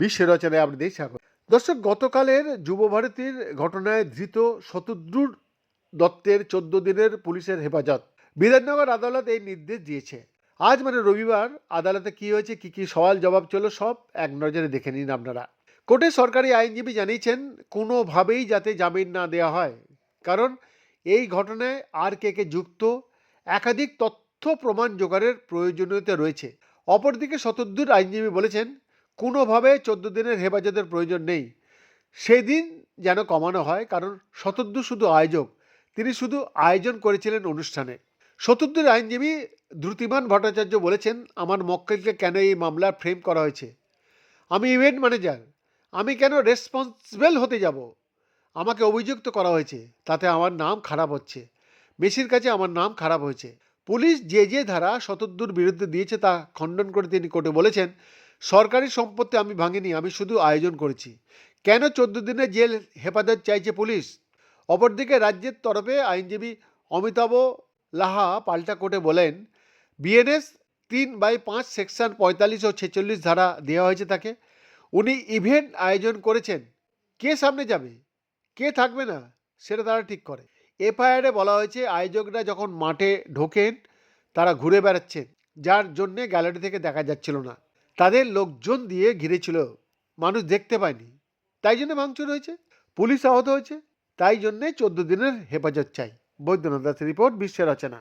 বিশ্ব রচনায় আপনাদের দর্শক, গতকালের যুবভারতীর ঘটনায় ধৃত শতদ্রুর দত্তের চোদ্দ দিনের পুলিশের হেফাজত। বিধাননগর আদালত এই নির্দেশ দিয়েছে। আজ মানে রবিবার, আদালতে কি হয়েছে, কি কি সওয়াল জবাব চলো সব এক নজরে দেখে নিন আপনারা। কোর্টে সরকারি আইনজীবী জানিয়েছেন, কোনোভাবেই যাতে জামিন না দেওয়া হয়। কারণ এই ঘটনায় আর কে কে যুক্ত, একাধিক তথ্য প্রমাণ জোগাড়ের প্রয়োজনীয়তা রয়েছে। অপরদিকে শতদ্দূর আইনজীবী বলেছেন, কোনোভাবে চোদ্দ দিনের হেফাজতের প্রয়োজন নেই। সেদিন যেন কমানো হয়, কারণ শতদ্দূর শুধু আয়োজক, তিনি শুধু আয়োজন করেছিলেন অনুষ্ঠানে। শতদ্দূর আইনজীবী দ্রুতিমান ভট্টাচার্য বলেছেন, আমার মক্কেলকে কেন এই মামলা ফ্রেম করা হয়েছে? আমি ইভেন্ট ম্যানেজার, আমি কেন রেসপন্সিবল হতে যাব? আমাকে অভিযুক্ত করা হয়েছে, তাতে আমার নাম খারাপ হচ্ছে। মেসির কাছে আমার নাম খারাপ হয়েছে। পুলিশ যে যে ধারা শতদ্দূর বিরুদ্ধে দিয়েছে তা খণ্ডন করে তিনি কোর্টে বলেছেন, সরকারি সম্পত্তি আমি ভাঙিনি, আমি শুধু আয়োজন করেছি। কেন চোদ্দ দিনের জেল হেফাজত চাইছে পুলিশ? অপরদিকে রাজ্যের তরফে আইনজীবী অমিতাভ লাহা পাল্টা কোর্টে বলেন, বিএনএস তিন বাই পাঁচ সেকশন পঁয়তাল্লিশ ও ছেচল্লিশ ধারা দেওয়া হয়েছে তাকে। উনি ইভেন্ট আয়োজন করেছেন। কে সামনে যাবে? কে থাকবে না? সেটা তারা ঠিক করে। এফআইআরে বলা হয়েছে আয়োজকরা যখন মাঠে ঢোকেন, তারা ঘুরে বেড়াচ্ছেন, যার জন্যে গ্যালারি থেকে দেখা যাচ্ছিল না। তাদের লোকজন দিয়ে ঘিরেছিল, মানুষ দেখতে পায়নি। তাই জন্য ভাঙচুর হয়েছে, পুলিশ আহত হয়েছে, তাই জন্যে চোদ্দ দিনের হেফাজত চাই। বৈদ্যনাথ দাসের রিপোর্ট বিশ্বের রচনা।